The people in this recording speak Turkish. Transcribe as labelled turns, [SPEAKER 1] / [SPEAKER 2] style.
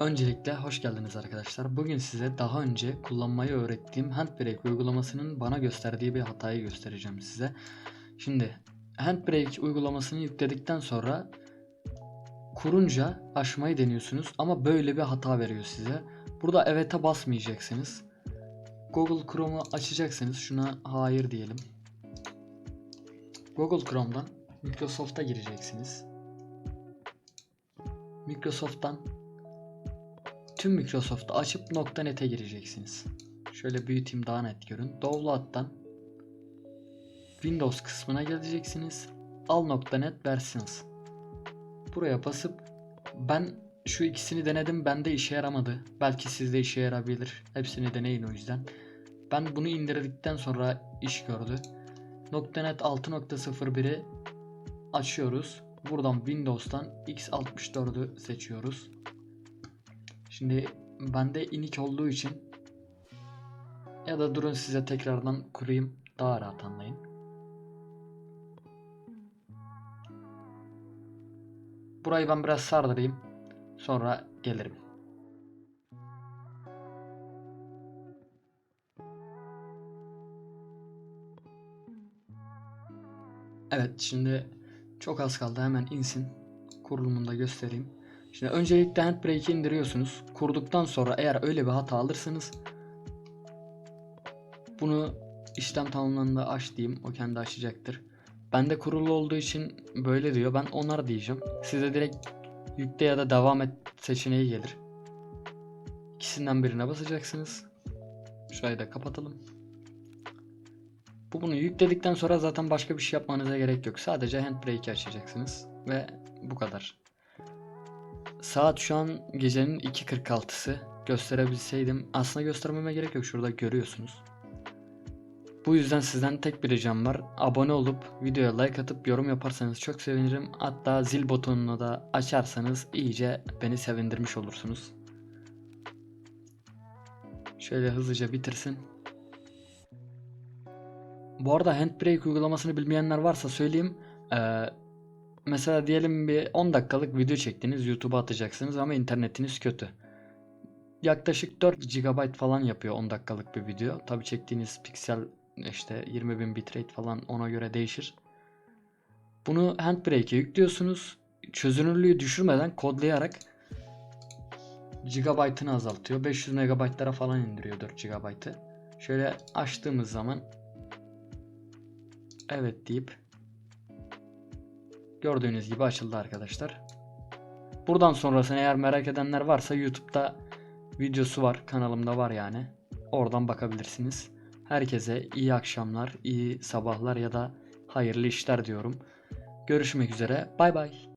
[SPEAKER 1] Öncelikle hoş geldiniz arkadaşlar. Bugün size daha önce kullanmayı öğrettiğim Handbrake uygulamasının bana gösterdiği bir hatayı göstereceğim size. Şimdi Handbrake uygulamasını yükledikten sonra kurunca açmayı deniyorsunuz ama böyle bir hata veriyor size. Burada evet'e basmayacaksınız. Google Chrome'u açacaksınız. Şuna hayır diyelim. Google Chrome'dan Microsoft'a gireceksiniz. Microsoft'tan tüm Microsoft'u açıp .NET'e gireceksiniz. Şöyle büyüteyim daha net görün. Download'dan Windows kısmına geleceksiniz. Al.NET versiniz. Buraya basıp ben şu ikisini denedim bende işe yaramadı. Belki sizde işe yarabilir. Hepsini deneyin o yüzden. Ben bunu indirdikten sonra iş gördü. .NET 6.01'i açıyoruz. Buradan Windows'tan x64'ü seçiyoruz. Şimdi bende inik olduğu için ya da durun size tekrardan kurayım daha rahat anlayın. Burayı ben biraz sardırayım. Sonra gelirim. Evet şimdi çok az kaldı hemen insin. Kurulumunu da göstereyim. Şimdi öncelikle Handbrake'i indiriyorsunuz. Kurduktan sonra eğer öyle bir hata alırsanız bunu işlem tamamlandığında aç diyeyim. O kendi açacaktır. Bende kurulu olduğu için böyle diyor. Ben onar diyeceğim. Size direkt yükle ya da devam et seçeneği gelir. İkisinden birine basacaksınız. Şurayı da kapatalım. Bu bunu yükledikten sonra zaten başka bir şey yapmanıza gerek yok. Sadece Handbrake'i açacaksınız. Ve bu kadar. Saat şu an gecenin 2.46'sı. Gösterebilseydim. Aslında göstermeme gerek yok. Şurada görüyorsunuz. Bu yüzden sizden tek bir ricam var. Abone olup videoya like atıp yorum yaparsanız çok sevinirim. Hatta zil butonunu da açarsanız iyice beni sevindirmiş olursunuz. Şöyle hızlıca bitirsin. Bu arada Handbrake uygulamasını bilmeyenler varsa söyleyeyim. Ee, mesela diyelim bir 10 dakikalık video çektiniz YouTube'a atacaksınız ama internetiniz kötü. Yaklaşık 4 GB falan yapıyor 10 dakikalık bir video. Tabi çektiğiniz piksel işte 20.000 bitrate falan ona göre değişir. Bunu Handbrake'e yüklüyorsunuz. Çözünürlüğü düşürmeden kodlayarak gigabaytını azaltıyor. 500 megabaytlara falan indiriyor 4 GB'ı. Şöyle açtığımız zaman evet deyip gördüğünüz gibi açıldı arkadaşlar. Buradan sonrasını eğer merak edenler varsa YouTube'da videosu var. Kanalımda var yani. Oradan bakabilirsiniz. Herkese iyi akşamlar, iyi sabahlar ya da hayırlı işler diyorum. Görüşmek üzere. Bay bay.